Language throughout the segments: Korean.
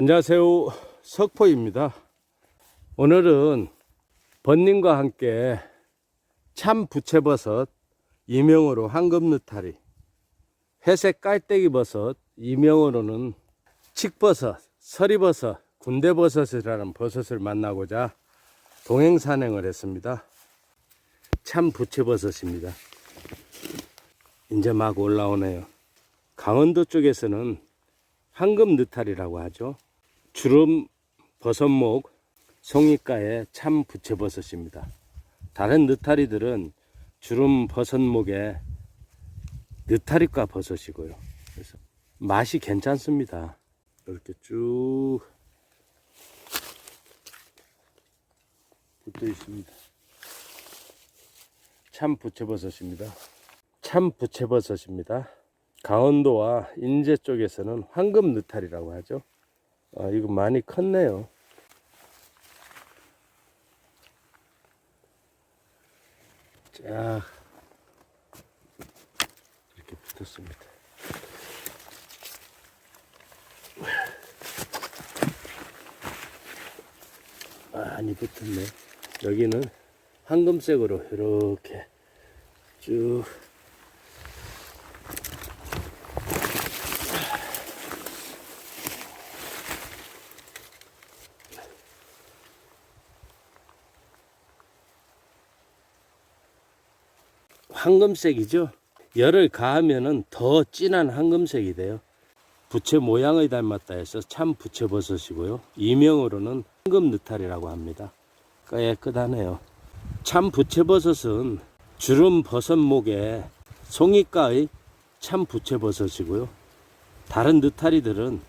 안녕하세요. 석포입니다. 오늘은 번님과 함께 참 부채버섯, 이명으로 황금느타리, 회색 깔때기 버섯, 이명으로는 칡버섯, 서리버섯, 군대버섯이라는 버섯을 만나고자 동행산행을 했습니다. 참 부채버섯입니다. 이제 막 올라오네요. 강원도 쪽에서는 황금 느타리라고 하죠. 주름 버섯목 송이가의 참 부채버섯입니다. 다른 느타리들은 주름 버섯목에 느타리과 버섯이고요. 그래서 맛이 괜찮습니다. 이렇게 쭉 붙어 있습니다. 참 부채버섯입니다. 참 부채버섯입니다. 강원도와 인제 쪽에서는 황금 느타리라고 하죠. 아, 이거 많이 컸네요. 쫙 이렇게 붙었습니다. 많이 붙었네. 여기는 황금색으로 이렇게 쭉 황금색이죠. 열을 가하면은 더 진한 황금색이 돼요. 부채 모양을 닮았다 해서 참 부채버섯이고요. 이명으로는 황금 느타리라고 합니다. 깨끗하네요. 참 부채버섯은 주름 버섯목에 송이가의 참 부채버섯이고요. 다른 느타리들은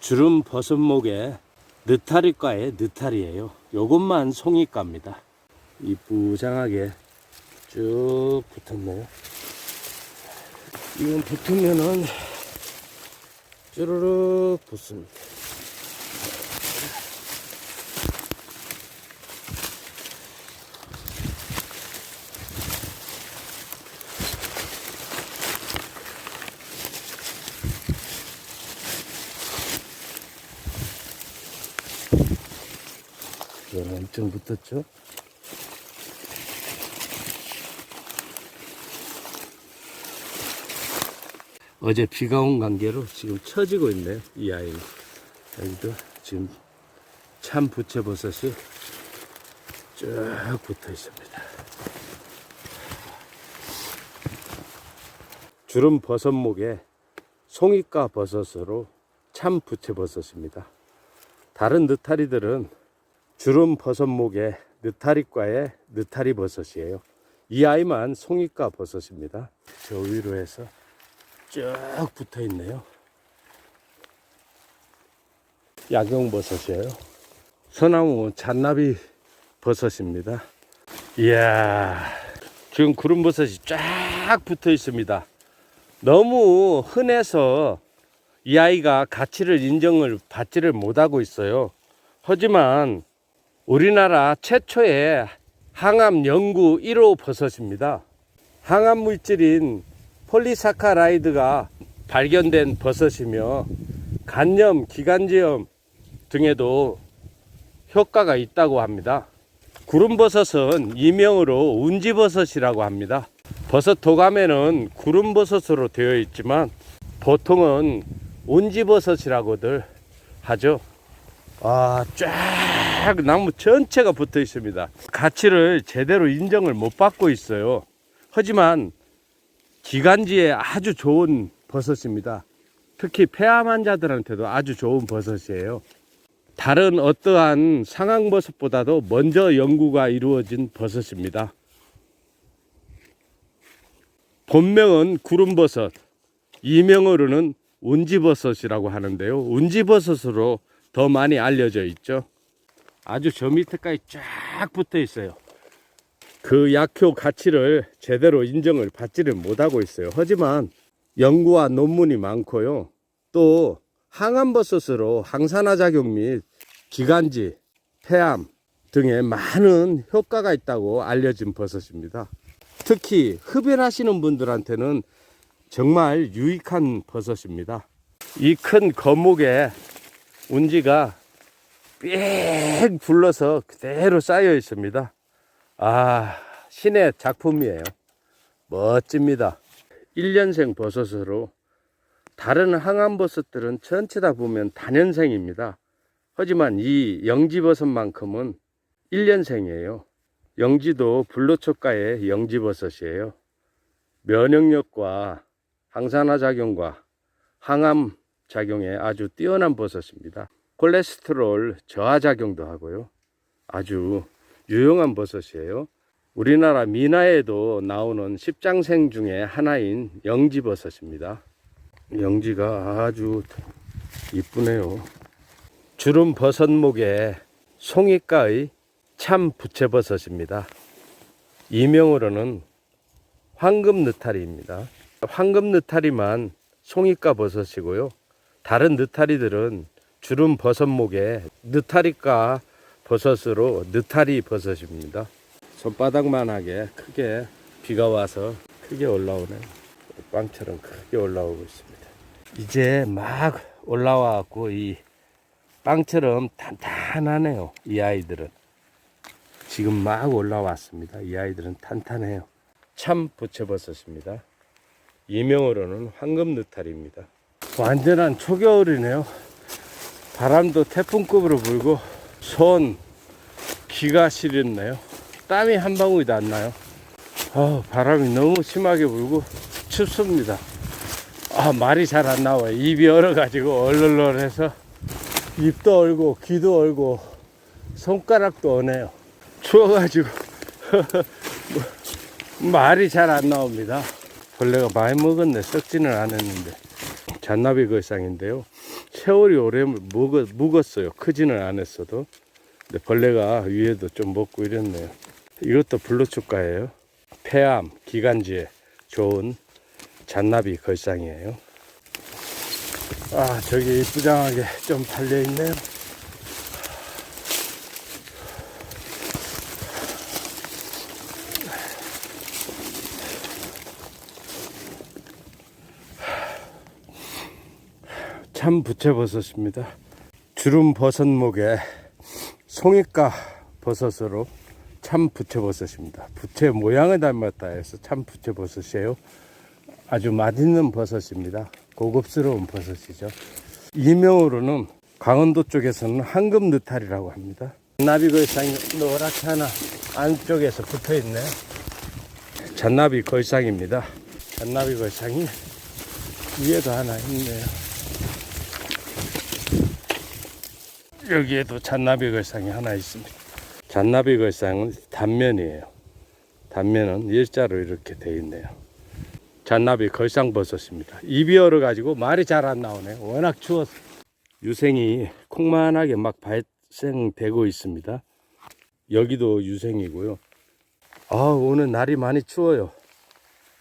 주름 버섯목에 느타리과의 느타리예요. 요것만 송이가입니다. 이쁘장하게 쭉 붙었네요. 이건 붙으면은 쭈르륵 붙습니다. 엄청 붙었죠? 어제 비가 온 관계로 지금 처지고 있네요. 이 아이는. 여기도 지금 참 부채버섯이 쭉 붙어 있습니다. 주름 버섯목에 송이가 버섯으로 참 부채버섯입니다. 다른 느타리들은 주름 버섯목에 느타리과의 느타리 버섯이에요. 이 아이만 송이가 버섯입니다. 저 위로 해서 쭉 붙어 있네요. 야경버섯이에요. 소나무 잔나비 버섯입니다. 이야, 지금 구름버섯이 쫙 붙어 있습니다. 너무 흔해서 이 아이가 가치를 인정을 받지를 못하고 있어요. 하지만 우리나라 최초의 항암 연구 1호 버섯입니다. 항암 물질인 폴리사카라이드가 발견된 버섯이며 간염, 기관지염 등에도 효과가 있다고 합니다. 구름버섯은 이명으로 운지버섯이라고 합니다. 버섯 도감에는 구름버섯으로 되어 있지만 보통은 운지버섯이라고들 하죠. 아, 쫙 나무 전체가 붙어 있습니다. 가치를 제대로 인정을 못 받고 있어요. 하지만 기관지에 아주 좋은 버섯입니다. 특히 폐암 환자들한테도 아주 좋은 버섯이에요. 다른 어떠한 상황버섯보다도 먼저 연구가 이루어진 버섯입니다. 본명은 구름버섯, 이명으로는 운지버섯이라고 하는데요. 운지버섯으로 더 많이 알려져 있죠. 아주 저 밑에까지 쫙 붙어 있어요. 그 약효 가치를 제대로 인정을 받지를 못하고 있어요. 하지만 연구와 논문이 많고요. 또 항암버섯으로 항산화 작용 및 기관지, 폐암 등에 많은 효과가 있다고 알려진 버섯입니다. 특히 흡연하시는 분들한테는 정말 유익한 버섯입니다. 이 큰 거목에 운지가 빽 불러서 그대로 쌓여 있습니다. 아, 신의 작품이에요. 멋집니다. 1년생 버섯으로 다른 항암버섯들은 전체 다 보면 단연생입니다. 하지만 이 영지버섯만큼은 1년생이에요. 영지도 불로초가의 영지버섯이에요. 면역력과 항산화 작용과 항암 작용에 아주 뛰어난 버섯입니다. 콜레스테롤 저하 작용도 하고요. 아주 유용한 버섯이에요. 우리나라 민화에도 나오는 십장생 중에 하나인 영지버섯입니다. 영지가 아주 이쁘네요. 주름 버섯목에 송이가의 참 부채버섯입니다. 이명으로는 황금 느타리입니다. 황금 느타리만 송이가 버섯이고요. 다른 느타리들은 주름 버섯목에 느타리가 버섯으로 느타리 버섯입니다. 손바닥만하게 크게 비가 와서 크게 올라오네. 빵처럼 크게 올라오고 있습니다. 이제 막 올라와 갖고 이 빵처럼 탄탄하네요. 이 아이들은. 지금 막 올라왔습니다. 이 아이들은 탄탄해요. 참 부채버섯입니다. 이명으로는 황금 느타리입니다. 완전한 초겨울이네요. 바람도 태풍급으로 불고 손 기가 시렸네요. 땀이 한 방울도 안 나요. 아, 바람이 너무 심하게 불고 춥습니다. 아, 말이 잘 안 나와요. 입이 얼어가지고 얼얼얼해서 입도 얼고 귀도 얼고 손가락도 어네요. 추워가지고 말이 잘 안 나옵니다. 벌레가 많이 먹었네. 썩지는 않았는데. 잔나비 거상인데요. 세월이 오래 묵었, 묵었어요. 크지는 않았어도. 근데 벌레가 위에도 좀 먹고 이랬네요. 이것도 블루축가예요. 폐암, 기관지에 좋은 잔나비 걸상이에요. 아, 저기 이쁘장하게 좀 달려있네요. 참 부채버섯입니다. 주름 버섯목에 송이가 버섯으로 참 부채버섯입니다. 부채 모양을 닮았다 해서 참 부채버섯이에요. 아주 맛있는 버섯입니다. 고급스러운 버섯이죠. 이명으로는 강원도 쪽에서는 황금 느타리라고 합니다. 잔나비 걸상이 노랗게 하나 안쪽에서 붙어 있네요. 잔나비 걸상입니다. 잔나비 걸상이 위에도 하나 있네요. 여기에도 잔나비 걸상이 하나 있습니다. 잔나비 걸상은 단면이에요. 단면은 일자로 이렇게 돼 있네요. 잔나비 걸상버섯입니다. 입이 얼어가지고 말이 잘 안 나오네요. 워낙 추워서. 유생이 콩만하게 막 발생되고 있습니다. 여기도 유생이고요. 아, 오늘 날이 많이 추워요.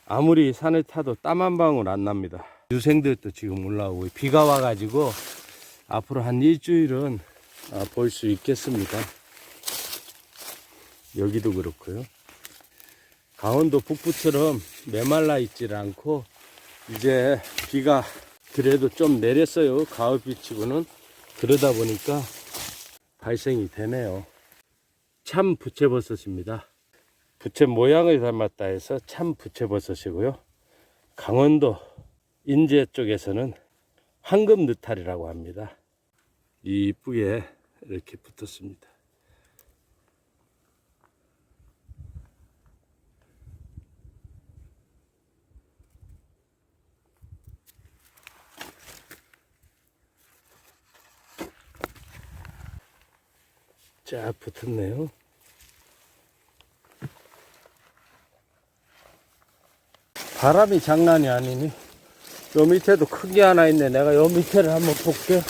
아무리 산을 타도 땀 한 방울 안 납니다. 유생들도 지금 올라오고 비가 와가지고 앞으로 한 일주일은 아, 볼 수 있겠습니다. 여기도 그렇고요. 강원도 북부처럼 메말라 있질 않고 이제 비가 그래도 좀 내렸어요. 가을비치고는 그러다 보니까 발생이 되네요. 참 부채버섯입니다. 부채 모양을 닮았다 해서 참 부채버섯이고요. 강원도 인제 쪽에서는 황금 느타리라고 합니다. 이쁘게 이렇게 붙었습니다. 쫙 붙었네요. 바람이 장난이 아니니 요 밑에도 큰 게 하나 있네. 내가 요 밑에를 한번 볼게.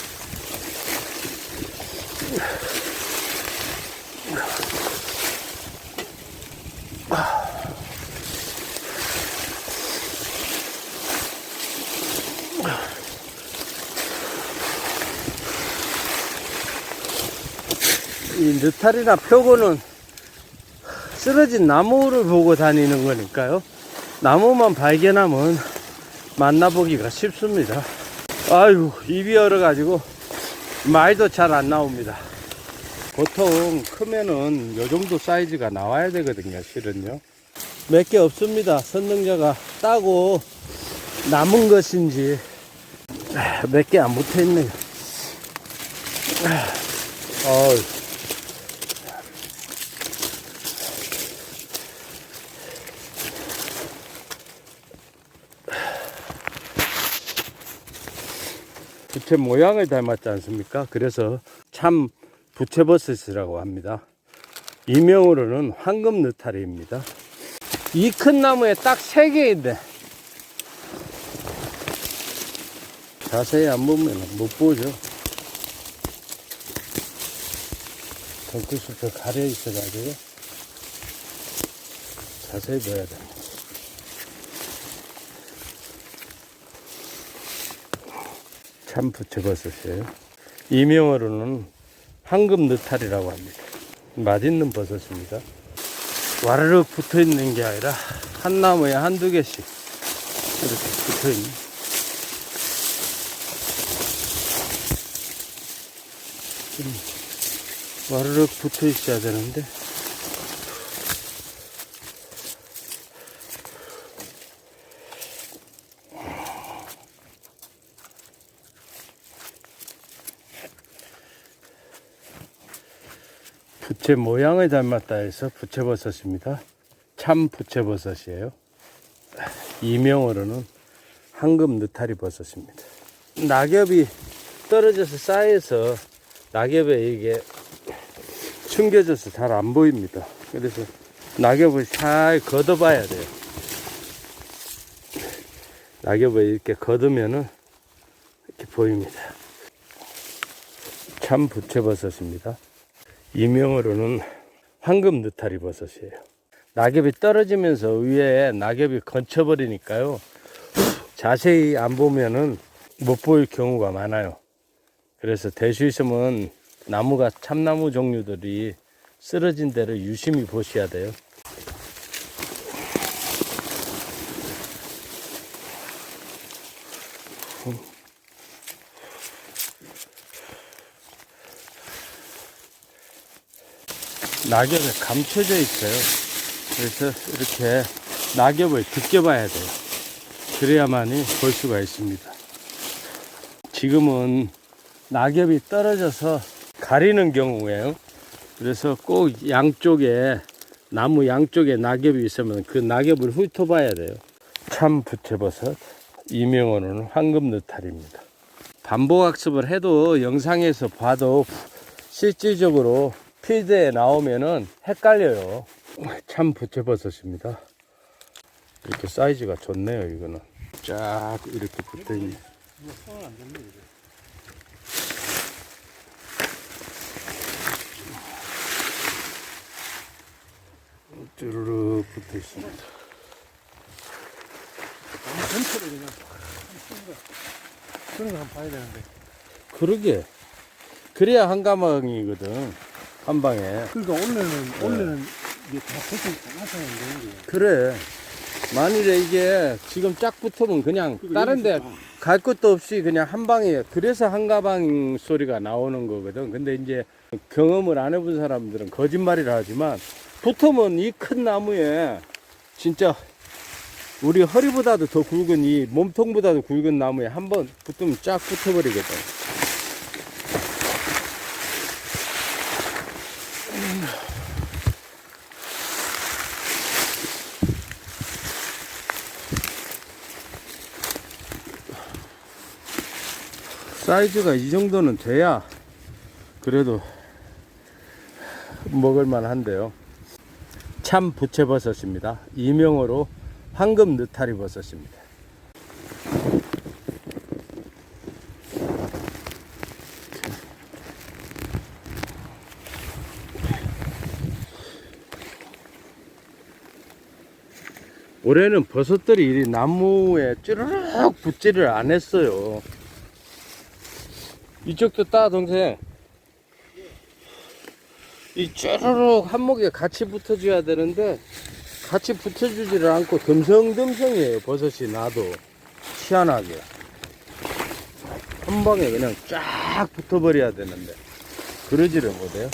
느타리나 표고는 쓰러진 나무를 보고 다니는 거니까요. 나무만 발견하면 만나보기가 쉽습니다. 아이고, 입이 얼어가지고 말도 잘 안 나옵니다. 보통 크면은 요 정도 사이즈가 나와야 되거든요, 실은요. 몇 개 없습니다. 선능자가 따고 남은 것인지 몇 개 안 붙어 있네요. 어우. 부채 모양을 닮았지 않습니까? 그래서 참 부채버섯이라고 합니다. 이명으로는 황금 느타리입니다. 이 큰 나무에 딱 세 개인데 자세히 안 보면 못 보죠. 덩크숲에 가려 있어가지고 자세히 봐야 됩니다. 참 부채버섯이에요. 이명어로는 황금 느타리라고 합니다. 맛있는 버섯입니다. 와르륵 붙어 있는 게 아니라 한 나무에 한두 개씩 이렇게 붙어 있는. 음, 와르륵 붙어 있어야 되는데. 부채 모양을 닮았다 해서 부채버섯입니다. 참 부채버섯이에요. 이명어로는 황금 느타리 버섯입니다. 낙엽이 떨어져서 쌓여서 낙엽에 이게 숨겨져서 잘 안 보입니다. 그래서 낙엽을 잘 걷어봐야 돼요. 낙엽을 이렇게 걷으면은 이렇게 보입니다. 참 부채버섯입니다. 이명으로는 황금 느타리 버섯이에요. 낙엽이 떨어지면서 위에 낙엽이 건쳐버리니까요. 자세히 안 보면은 못 보일 경우가 많아요. 그래서 대수 있으면 나무가 참나무 종류들이 쓰러진 데를 유심히 보셔야 돼요. 낙엽에 감춰져 있어요. 그래서 이렇게 낙엽을 듣게 봐야 돼요. 그래야만이 볼 수가 있습니다. 지금은 낙엽이 떨어져서 가리는 경우에요. 그래서 꼭 양쪽에 나무 양쪽에 낙엽이 있으면 그 낙엽을 훑어봐야 돼요. 참 부채버섯 이명어로는 황금 느타리입니다. 반복 학습을 해도 영상에서 봐도 실질적으로 필드에 나오면은 헷갈려요. 참 부채버섯입니다. 이렇게 사이즈가 좋네요, 이거는. 쫙 이렇게 붙어 있네. 쭈르륵 붙어 있습니다. 전체를 그냥 그런 거 한번 봐야 되는데 그러게. 그래야 한 가망이거든. 한 방에. 그러니까 원래는 원래는 이게 다 보통 다 되는 거예요 그래. 만일에 이게 지금 쫙 붙으면 그냥 그리고 다른 데 여기서 갈 것도 없이 그냥 한 방에 그래서 한 가방 소리가 나오는 거거든. 근데 이제 경험을 안 해본 사람들은 거짓말이라 하지만 붙으면 이 큰 나무에 진짜 우리 허리보다도 더 굵은 이 몸통보다도 굵은 나무에 한 번 붙으면 쫙 붙어버리거든. 사이즈가 이 정도는 돼야 그래도 먹을만 한데요. 참 부채버섯입니다. 이명어로 황금 느타리 버섯입니다. 올해는 버섯들이 이 나무에 쭈르륵 붙지를 안 했어요. 이쪽도 따 동생. 이 쭈르륵 한목에 같이 붙어줘야 되는데 같이 붙여주지를 않고 듬성듬성이에요 버섯이 나도. 희한하게. 한 방에 그냥 쫙 붙어버려야 되는데. 그러지를 못해요.